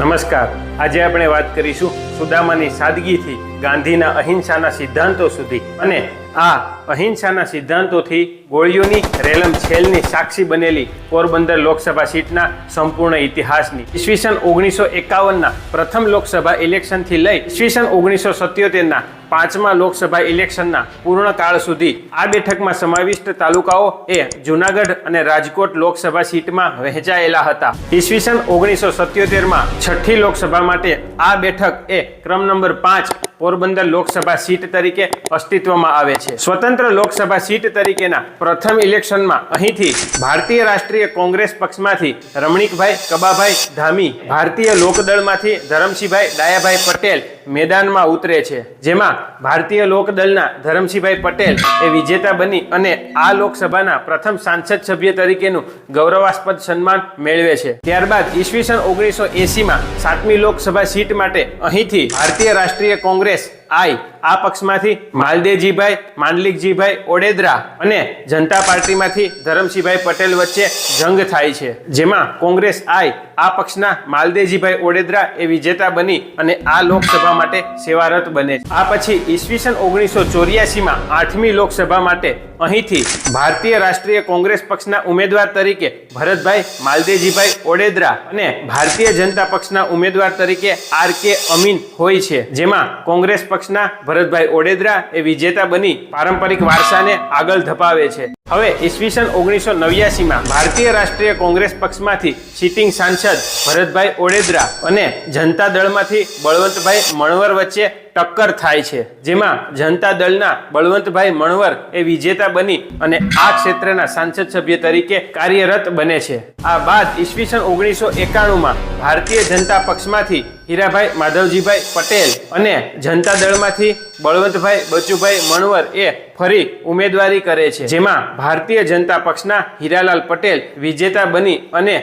નમસ્કાર. આજે આપણે વાત કરીશું સુદામાની સાદગીથી ગાંધીના અહિંસાના સિદ્ધાંતો સુધી અને આ અહિંસાના સિદ્ધાંતોથી ગોળીઓની રેલમ છેલની સાક્ષી બનેલી પોરબંદર લોકસભા સીટના સંપૂર્ણ ઇતિહાસની. ઈસવીસન ઓગણીસો એકાવનના પ્રથમ લોકસભા ઇલેક્શનથી લઈ ઈસવીસન ઓગણીસો સત્યોતેરના પાંચમા લોકસભા ઇલેક્શનના પૂર્ણકાળ સુધી આ બેઠકમાં સમાવિષ્ટ તાલુકાઓ એ જુનાગઢ અને રાજકોટ લોકસભા સીટમાં વહેંચાયેલા હતા. ઈસવીસન ઓગણીસો સત્યોતેરમાં છઠ્ઠી લોકસભા માટે આ બેઠક એ ક્રમ નંબર પાંચ પોરબંદર લોકસભા સીટ તરીકે અસ્તિત્વમાં આવે છે. સ્વતંત્ર લોકસભા સીટ તરીકેના પ્રથમ ઇલેક્શનમાં અહીંથી ભારતીય રાષ્ટ્રીય કોંગ્રેસ પક્ષમાંથી રમણીકભાઈ, કબાભાઈ ધામી, ભારતીય લોકદળમાંથી ધરમસિંહભાઈ, ડાયાભાઈ પટેલ મેદાનમાં ઉતરે છે. જેમાં ભારતીય લોકદળના ધરમસિંહભાઈ પટેલ એ વિજેતા બની અને આ લોકસભાના પ્રથમ સાંસદ સભ્ય તરીકેનું ગૌરવાસ્પદ સન્માન મેળવે છે. ત્યારબાદ ઈસવીસન ઓગણીસો એસીમાં સાતમી લોકસભા સીટ માટે અહીંથી ભારતીય રાષ્ટ્રીય કોંગ્રેસ આઈ આ પક્ષમાંથી માલદેવજીભાઈ, માંડલિકજીભાઈ ઓડેદરા અને જનતા પાર્ટીમાંથી ધરમસિંહભાઈ પટેલ વચ્ચે જંગ થાય છે, જેમાં કોંગ્રેસ આઈ, આ પક્ષના માલદેવજીભાઈ ઓડેદરા એ વિજેતા બની અને આ લોકસભા માટે સેવારત બને આ પછી ઈસવીસન ઓગણીસો ચોર્યાસીમાં આઠમી લોકસભા માટે અહીંથી ભારતીય રાષ્ટ્રીય કોંગ્રેસ પક્ષના ઉમેદવાર તરીકે ભરતભાઈ માલદેવજીભાઈ ઓડેદરા અને ભારતીય જનતા પક્ષના ઉમેદવાર તરીકે આર કે અમીન હોય છે, જેમાં કોંગ્રેસ પક્ષના ભરતભાઈ ઓડેદરા એ વિજેતા બની પારંપરિક વારસાને આગળ ધપાવે છે. હવે ઈસવીસન ઓગણીસો નવ્યાસીમાં ભારતીય રાષ્ટ્રીય કોંગ્રેસ પક્ષમાંથી સિટિંગ સાંસદ ભરતભાઈ ઓડેદરા અને જનતા દળમાંથી બળવંતભાઈ મણવર વચ્ચે ટક્કર થાય છે, જેમાં જનતા દળના બળવંતભાઈ મણવર એ વિજેતા બની અને આ ક્ષેત્રના સાંસદ સભ્ય તરીકે કાર્યરત બને છે. આ બાદ ઈસવીસન ઓગણીસો એકાણુંમાં ભારતીય જનતા પક્ષમાંથી હીરાભાઈ માધવજીભાઈ પટેલ અને જનતા દળમાંથી બળવંતભાઈ બચુભાઈ મણવર એ ફરી ઉમેદવારી કરે છે. જેમાં ભારતીય જનતા પક્ષના હીરાલાલ પટેલ, વિજેતા બની અને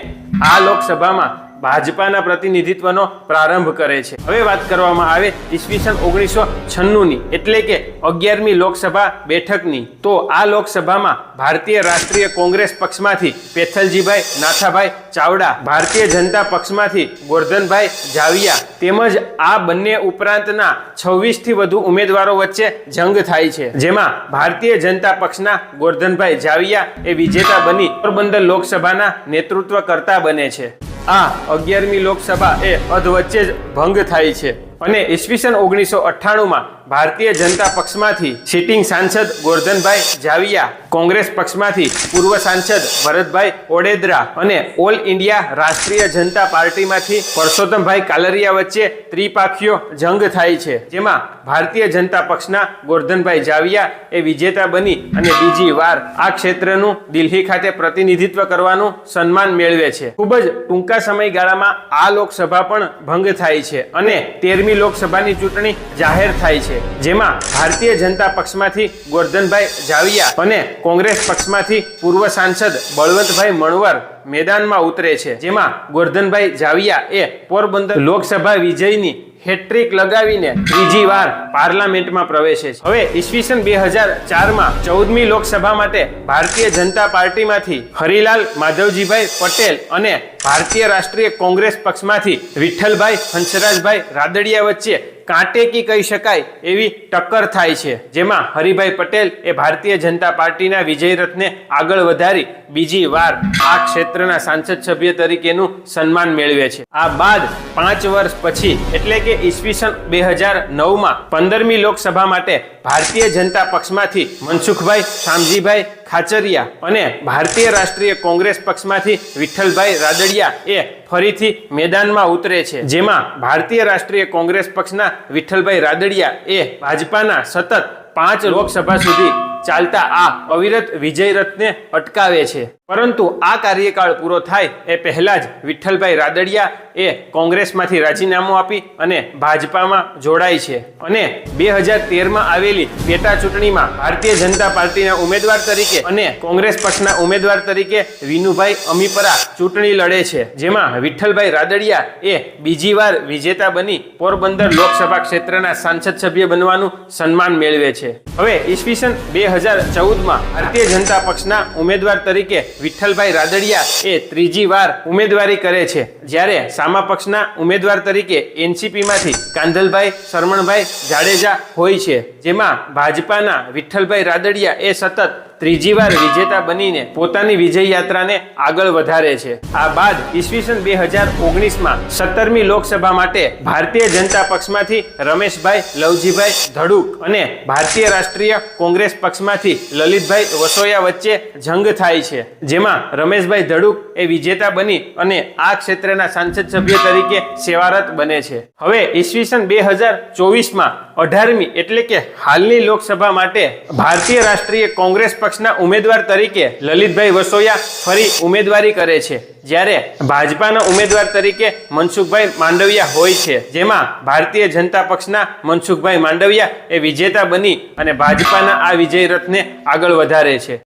આ લોકસભામાં ભાજપાના પ્રતિનિધિત્વનો પ્રારંભ કરે છે. હવે વાત કરવામાં આવે ઈસવીસન ઓગણીસો છન્નુંની, એટલે કે અગિયારમી લોકસભા બેઠકની. તો આ લોકસભામાં ભારતીય રાષ્ટ્રીય કોંગ્રેસ પક્ષમાંથી પેથલજીભાઈ નાથાભાઈ ચાવડા, ભારતીય જનતા પક્ષમાંથી ગોરધનભાઈ જાવિયા તેમજ આ બંને ઉપરાંતના છવ્વીસથી વધુ ઉમેદવારો વચ્ચે જંગ થાય છે. જેમાં ભારતીય જનતા પક્ષના ગોરધનભાઈ જાવિયા એ વિજેતા બની પોરબંદર લોકસભાના નેતૃત્વ કરતા બને છે. આ અગિયારમી લોકસભા એ અધવચ્ચે જ ભંગ થાય છે. અને ઈસવીસન ઓગણીસો અઠ્ઠાણુંમાં ભારતીય જનતા પક્ષમાંથી સિટિંગ સાંસદ ગોરધનભાઈ જાવિયા કોંગ્રેસ પક્ષમાંથી પૂર્વ સાંસદ ભરતભાઈ ઓડેદરા અને ઓલ ઇન્ડિયા રાષ્ટ્રીય જનતા પાર્ટીમાંથી પરસોત્તમભાઈ કાલરિયા વચ્ચે ત્રિપાખીઓ જંગ થાય છે, જેમાં ભારતીય જનતા પક્ષના ગોરધનભાઈ જાવિયા એ વિજેતા બની અને બીજી વાર આ ક્ષેત્રનું દિલ્હી ખાતે પ્રતિનિધિત્વ કરવાનું સન્માન મેળવે છે. ખૂબ જ ટૂંકા સમયગાળામાં આ લોકસભા પણ ભંગ થાય છે અને તેરમી લોકસભાની ચૂંટણી જાહેર થાય છે, જેમાં ભારતીય જનતા પક્ષમાંથી ગોરધનભાઈ જાવિયા અને કોંગ્રેસ પક્ષમાંથી પૂર્વ સાંસદ બળવંતભાઈ મણવર મેદાનમાં ઉતરે છે. જેમાં ગોરધનભાઈ જાવિયા એ પોરબંદર લોકસભા વિજયની હેટ્રિક લગાવીને ત્રીજી વાર પાર્લામેન્ટમાં પ્રવેશે છે. હવે ઈસવીસન બે હજાર ચારમાં ચૌદમી લોકસભા માટે ભારતીય જનતા પાર્ટીમાંથી હરિલાલ માધવજીભાઈ પટેલ અને ભારતીય રાષ્ટ્રીય કોંગ્રેસ પક્ષમાંથી વિઠ્ઠલભાઈ હંસરાજભાઈ રાદડિયા વચ્ચે કાંટેકી કહી શકાય એવી ટક્કર થાય છે. જેમાં હરિભાઈ પટેલ એ ભારતીય જનતા પાર્ટીના વિજય રથને આગળ વધારી બીજી વાર આ ક્ષેત્રના સાંસદ સભ્ય તરીકેનું સન્માન મેળવે છે. આ બાદ પાંચ વર્ષ પછી, એટલે કે ઈસવીસન બે હજાર નવમાં, પંદરમી લોકસભા માટે ભારતીય જનતા પક્ષમાંથી મનસુખભાઈ, શામજીભાઈ ખાચરિયા અને ભારતીય રાષ્ટ્રીય કોંગ્રેસ પક્ષમાંથી વિઠ્ઠલભાઈ રાદડિયા એ ફરીથી મેદાનમાં ઉતરે છે. જેમાં ભારતીય રાષ્ટ્રીય કોંગ્રેસ પક્ષના વિઠ્ઠલભાઈ રાદડિયા એ ભાજપાના સતત પાંચ લોકસભા સુધી ચાલતા આ અવિરત વિજય રથને અટકાવે છે. પરંતુ આ કાર્યકાળ પૂરો થાય એ પહેલા જ વિઠ્ઠલભાઈ રાદડિયા એ કોંગ્રેસમાંથી રાજીનામું આપી અને ભાજપામાં જોડાય છે. અને બે હજાર તેરમાં આવેલી પેટા ચૂંટણીમાં ભારતીય જનતા પાર્ટીના ઉમેદવાર તરીકે અને કોંગ્રેસ પક્ષના ઉમેદવાર તરીકે વિનુભાઈ અમીપરા ચૂંટણી લડે છે. જેમાં વિઠ્ઠલભાઈ રાદડિયા એ બીજી વાર વિજેતા બની પોરબંદર લોકસભા ક્ષેત્રના સાંસદ સભ્ય બનવાનું સન્માન મેળવે છે. હવે ઈસવીસન બે હજાર ચૌદમાં ભારતીય જનતા પક્ષના ઉમેદવાર તરીકે વિઠ્ઠલભાઈ રાદડિયા એ ત્રીજી વાર ઉમેદવારી કરે છે. જ્યારે સામા પક્ષના ઉમેદવાર તરીકે એનસીપીમાંથી કાંધલભાઈ, શરમણભાઈ જાડેજા હોય છે. જેમાં ભાજપાના વિઠ્ઠલભાઈ રાદડિયા એ સતત ત્રીજી વાર વિજેતા બનીને પોતાની વિજય યાત્રાને આગળ વધારે છે. આ બાદ ઈસવીસન બે હજાર ઓગણીસમાં સત્તરમી લોકસભા માટે ભારતીય જનતા પક્ષમાંથી રમેશભાઈ, લવજીભાઈ ધડુક અને ભારતીય રાષ્ટ્રીય કોંગ્રેસ પક્ષમાંથી લલિતભાઈ વસોયા વચ્ચે જંગ થાય છે, જેમાં રમેશભાઈ ધડુક એ વિજેતા બની અને આ ક્ષેત્રના સાંસદ સભ્ય તરીકે સેવારત બને છે. હવે ઈસવીસન બે હજાર ચોવીસમાં અઢારમી એટલે કે હાલની લોકસભા માટે ભારતીય રાષ્ટ્રીય કોંગ્રેસ પક્ષના ઉમેદવાર તરીકે લલિતભાઈ વસોયા ફરી ઉમેદવારી કરે છે. જ્યારે ભાજપાના ઉમેદવાર તરીકે મનસુખભાઈ માંડવિયા હોય છે. જેમાં ભારતીય જનતા પક્ષના મનસુખભાઈ માંડવિયા એ વિજેતા બની અને ભાજપાના આ વિજય રથને આગળ વધારે છે.